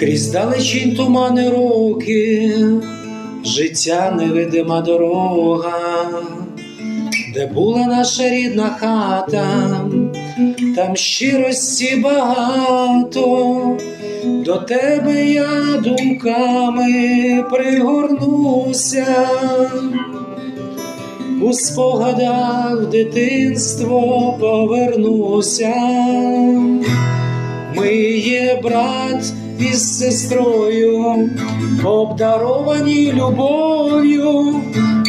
крізь далечінь тумани роки, життя невидима дорога, де була наша рідна хата, там щирості багато, до тебе я думками пригорнуся, у спогадах дитинство повернуся. Ми є брат із сестрою, обдаровані любов'ю,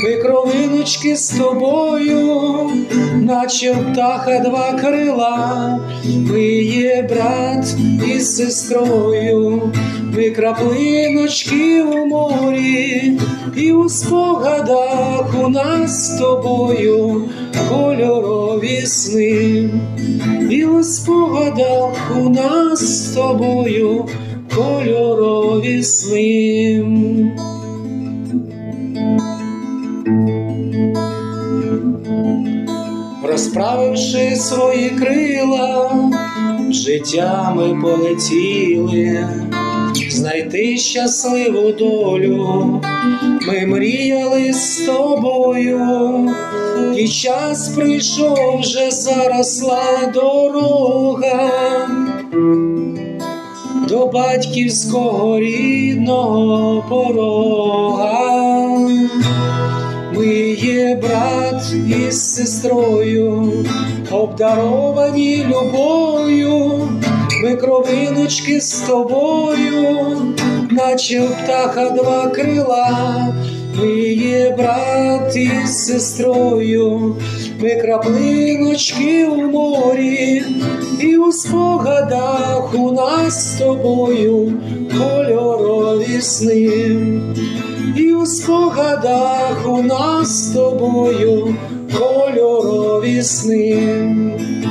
ми кровиночки з тобою, наче птаха два крила, ми є брат із сестрою, ми краплиночки у морі, і у спогадах у нас з тобою кольорові сни. І у спогадах у нас з тобою кольорові сни. Розправивши свої крила, життя ми полетіли, знайти щасливу долю, ми мріяли з тобою, і час прийшов вже заросла дорога до батьківського рідного порога. Ми є брат із сестрою, обдаровані любов'ю, ми кровиночки з тобою, наче в птаха два крила, ми є брат із сестрою, ми краплиночки у морі, у спогадах у нас з тобою кольорові сни. І у спогадах у нас з тобою кольорові сни.